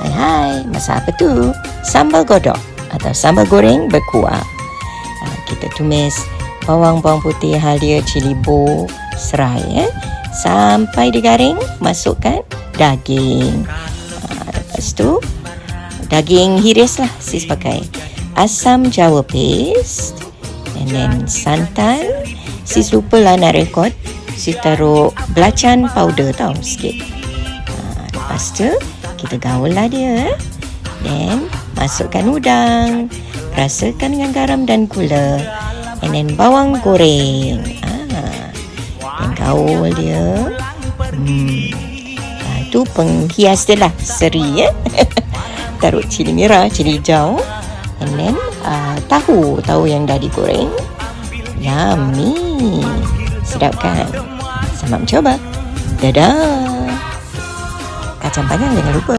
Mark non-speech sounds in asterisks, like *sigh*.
Hai hai, masak apa tu? Sambal godok atau sambal goreng berkuah. Ah, kita tumis bawang-bawang putih halia, cili bo, serai eh. Sampai digaring, masukkan daging. Ah, lepas tu daging hiris lah sis pakai. Asam jawa paste and then santan. Sis lupa lah nak rekod. Sis taruh belacan powder tau sikit. Ha, lepas tu kita gaul lah dia. eh. Then masukkan udang. Rasakan dengan garam dan gula. And then bawang goreng. Ha, dan gaul dia. Hmm. Itu penghias dia lah. Seri *laughs* ya. Taruh cili merah, cili hijau. And then uh, tahu. Tahu yang dah digoreng. Yummy. Sedap kan? Selamat mencoba. Dadah. Kacang panjang jangan lupa.